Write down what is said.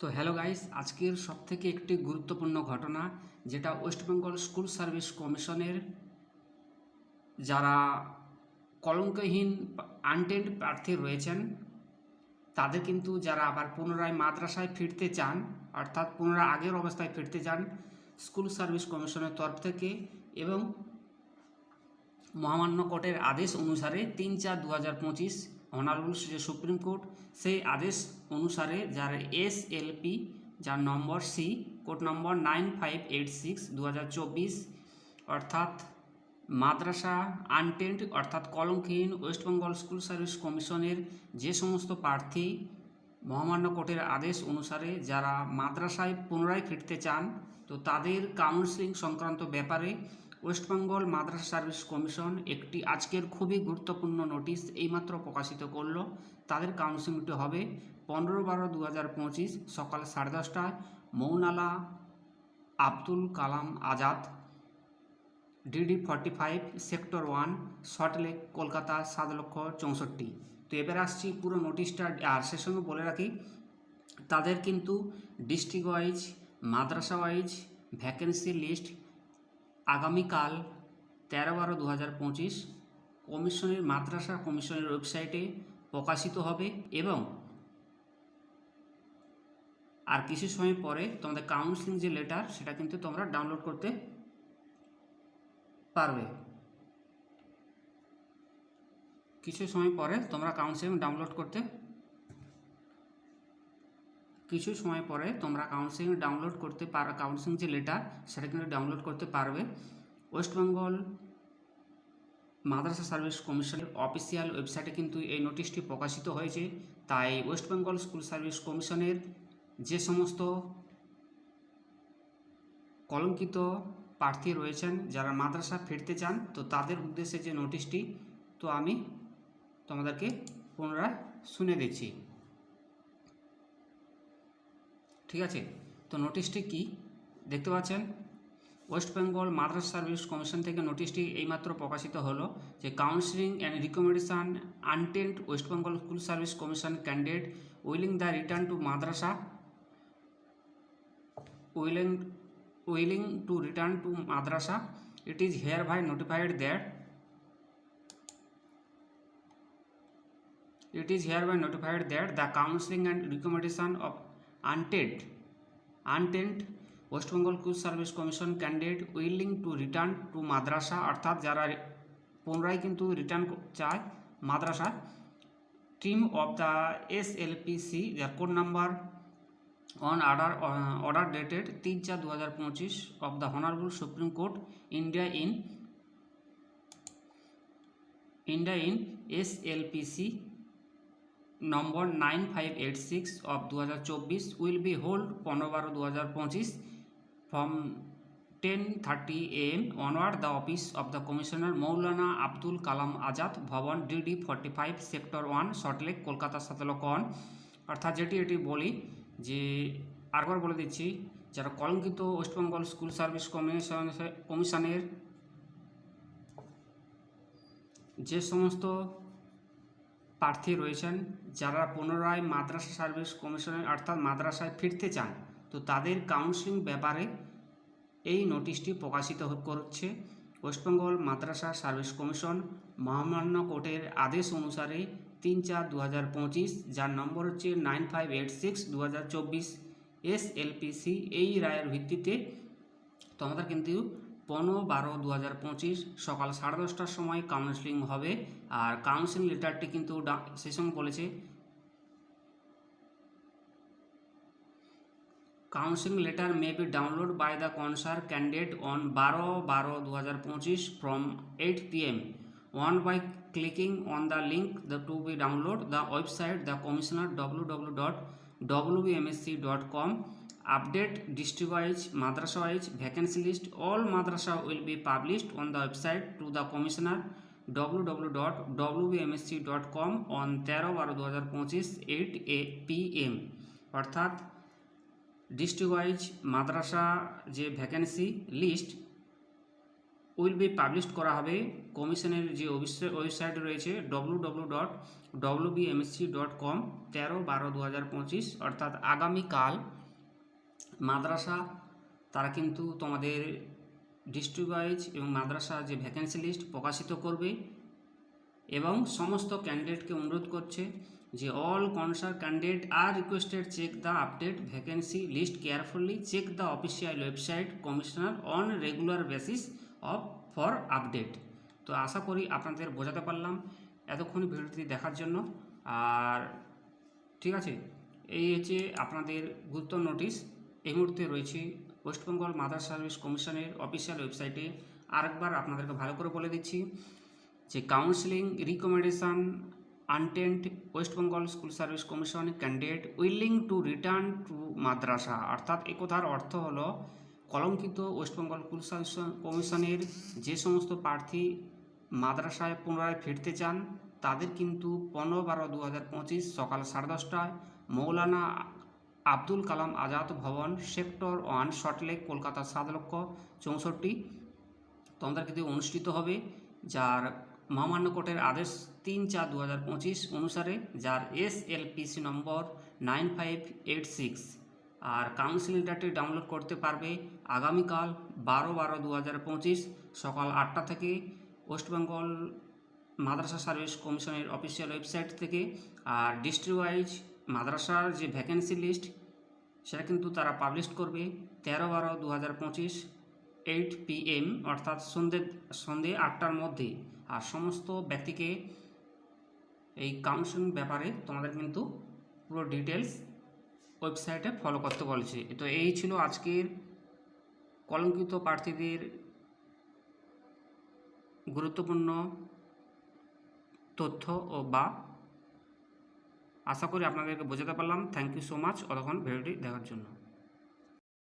তো hello guys আজকের সবথেকে একটি গুরুত্বপূর্ণ ঘটনা, যেটা ওয়েস্ট বেঙ্গল স্কুল সার্ভিস কমিশনের যারা কলঙ্কহীন আনটেন্ড প্রার্থী রয়েছেন, তাদের কিন্তু যারা আবার পুনরায় মাদ্রাসায় ফিরতে চান, অর্থাৎ পুনরায় আগের অবস্থায় ফিরতে চান স্কুল সার্ভিস কমিশনের তরফ থেকে এবং মহামান্য কোর্টের আদেশ অনুসারে তিন চার দু হাজার পঁচিশ অনারেবল যে সুপ্রিম কোর্ট, সেই আদেশ অনুসারে যার এস এলপি যার নম্বর C code number nine five eight six দু হাজার চব্বিশ, অর্থাৎ মাদ্রাসা আনটেন্ট অর্থাৎ কলঙ্কহীন ওয়েস্ট বেঙ্গল স্কুল সার্ভিস কমিশনের যে সমস্ত প্রার্থী মহামান্য কোর্টের আদেশ অনুসারে যারা মাদ্রাসায় পুনরায় ফিরতে চান, তো তাদের কাউন্সিলিং সংক্রান্ত ব্যাপারে West Bengal Madrasah Service Commission একটি আজকের খুবই গুরুত্বপূর্ণ নোটিশ এইমাত্র প্রকাশিত করল। তাদের কাউন্সিলিংটি হবে পনেরো বারো দু হাজার পঁচিশ সকাল সাড়ে দশটায়। Maulana Abdul Kalam Azad, DD forty five sector one Salt Lake Kolkata, সাত লক্ষ চৌষট্টি। তো এবার আসছি পুরো নোটিশটা আর সে সঙ্গে বলে রাখি, তাদের কিন্তু district wise madrasah wise vacancy list আগামীকাল তেরো বারো দু হাজার পঁচিশ কমিশনের মাদ্রাসা কমিশনের ওয়েবসাইটে প্রকাশিত হবে এবং আর কিছু সময় পরে তোমাদের কাউন্সিলিং যে লেটার সেটা কিন্তু তোমরা ডাউনলোড করতে পারবে। কিছু সময় পরে তোমরা কাউন্সিলিং ডাউনলোড করতে কিছু সময় পরে তোমরা কাউন্সিলিং ডাউনলোড করতে পার কাউন্সিলিং যে লেটার সেটা কিন্তু ডাউনলোড করতে পারবে। ওয়েস্ট বেঙ্গল মাদ্রাসা সার্ভিস কমিশনের অফিসিয়াল ওয়েবসাইটে কিন্তু এই নোটিশটি প্রকাশিত হয়েছে। তাই ওয়েস্ট বেঙ্গল স্কুল সার্ভিস কমিশনের যে সমস্ত কলঙ্কিত প্রার্থী রয়েছেন, যারা মাদ্রাসা ফিরতে চান, তো তাদের উদ্দেশ্যে যে নোটিশটি তো আমি তোমাদেরকে পুনরায় শুনে দিচ্ছি। ঠিক আছে? তো নোটিশটি কি? দেখতে পাচ্ছেন? West Bengal Madrasah Service Commission থেকে নোটিশটি এইমাত্র প্রকাশিত হলো যে counselling and recommendation untaint West Bengal School Service Commission candidate willing the return to madrasah willing willing to return to madrasa. It is hereby notified that it is hereby notified that the counseling and recommendation of untaint untaint West Bengal School Service Commission candidate willing to return to madrasah অর্থাৎ যারা পুনরায় কিন্তু return চায় মাদ্রাসা। Team of the S L P C যার code number on order order dated 3 চার দু হাজার পঁচিশ of the honourable Supreme Court India in India in S L P slpc number nine five eight six of দু হাজার চব্বিশ will be hold পনেরো বারো দু হাজার পঁচিশ from ten thirty AM onward the office of the commissioner Maulana Abdul Kalam Azad Bhavan DD forty five sector one Salt Lake Kolkata সাতলক one অর্থাৎ যেটি এটি বলি যে আরেকবার বলে দিচ্ছি, যারা কলঙ্কিত ওয়েস্টবেঙ্গল স্কুল সার্ভিস কমিশন, কমিশনের যে সমস্ত প্রার্থী রয়েছেন যারা পুনরায় মাদ্রাসা সার্ভিস কমিশনের অর্থাৎ মাদ্রাসায় ফিরতে চান, তো তাদের কাউন্সিলিং ব্যাপারে এই নোটিশটি প্রকাশিত করছে ওয়েস্টবেঙ্গল মাদ্রাসা সার্ভিস কমিশন। মহামান্য কোর্টের আদেশ অনুসারে তিন চার দু হাজার পঁচিশ, যার নম্বর হচ্ছে নাইন ফাইভ এইট সিক্স দু হাজার চব্বিশ, এস এলপিসি এই রায়ের ভিত্তিতে তোমাদের কিন্তু পনেরো বারো দু হাজার পঁচিশ, সকাল সাড়ে দশটার সময় কাউন্সিলিং হবে। আর কাউন্সিলিং লেটারটি কিন্তু সেই সঙ্গে বলেছে। Counselling letter may be download by the concerned candidate on বারো বারো দু হাজার পঁচিশ from eight P M one by clicking on the link the to be download the website the dot www.wbmsc.com update district wise madrasa wise vacancy list, all madrasa will be published on the website to the commissioner www.wbmsc.com on 13 বারো দু হাজার পঁচিশ eight A P M অর্থাৎ district wise মাদ্রাসা যে vacancy list will be publish করা হবে কমিশনের যে ওয়েবসাইট রয়েছে W W dot W BMSC dot com তেরো বারো দু হাজার পঁচিশ অর্থাৎ আগামীকাল মাদ্রাসা, তারা কিন্তু তোমাদের ডিস্ট্রিক্ট ওয়াইজ এবং মাদ্রাসা যে ভ্যাকেন্সি লিস্ট প্রকাশিত করবে এবং সমস্ত ক্যান্ডিডেটকে অনুরোধ করছে যে all concerned candidate are requested check the update vacancy list carefully check the official website commissioner on regular basis of for update তো আশা করি আপনাদের বোঝাতে পারলাম এতক্ষণ ভিডিওটি দেখার জন্য। আর ঠিক আছে, এই হচ্ছে আপনাদের গুরুত্ব নোটিশ এই মুহূর্তে রয়েছে ওয়েস্টবেঙ্গল মাদার সার্ভিস কমিশনের অফিসিয়াল ওয়েবসাইটে। আরেকবার আপনাদেরকে ভালো করে বলে দিচ্ছি যে counselling recommendation intent west Bengal school service commission candidate willing to return to madrasa. অর্থাৎ এ কথার অর্থ হলো কলঙ্কিত ওয়েস্ট বেঙ্গল স্কুল সার্ভিস কমিশনের যে সমস্ত প্রার্থী মাদ্রাসায় পুনরায় ফিরতে চান, তাদের কিন্তু পনেরো বারো দু হাজার পঁচিশ সকাল সাড়ে দশটায় মৌলানা আব্দুল কালাম আজাদ ভবন, সেক্টর ওয়ান শর্টলেক কলকাতা সাত লক্ষ চৌষট্টি। তোমাদের কিন্তু অনুষ্ঠিত হবে, যার মহামান্য কোর্টের আদেশ তিন চার দু হাজার পঁচিশ অনুসারে, যার S L PC number nine five eight six. আর কাউন্সিলিং ডাটি ডাউনলোড করতে পারবে আগামীকাল বারো বারো দু হাজার পঁচিশ সকাল আটটা থেকে ওয়েস্ট বেঙ্গল মাদ্রাসা সার্ভিস কমিশনের অফিসিয়াল ওয়েবসাইট থেকে। আর ডিস্ট্রিক্ট ওয়াইজ মাদ্রাসার যে ভ্যাকেন্সি লিস্ট সেটা কিন্তু তারা পাবলিশ করবে তেরো বারো দু হাজার পঁচিশ এইট পিএম অর্থাৎ সন্ধে সন্ধে আটটার মধ্যে। আর সমস্ত ব্যক্তিকে এই কাউন্সিলিং ব্যাপারে তোমাদের কিন্তু পুরো ডিটেলস ওয়েবসাইটে ফলো করতে বলেছে। তো এই ছিল আজকের কলঙ্কিত প্রার্থীদের গুরুত্বপূর্ণ তথ্য ও বা আশা করি আপনাদেরকে বোঝাতে পারলাম। থ্যাংক ইউ সো মাচ অতক্ষণ ভিডিওটি দেখার জন্য।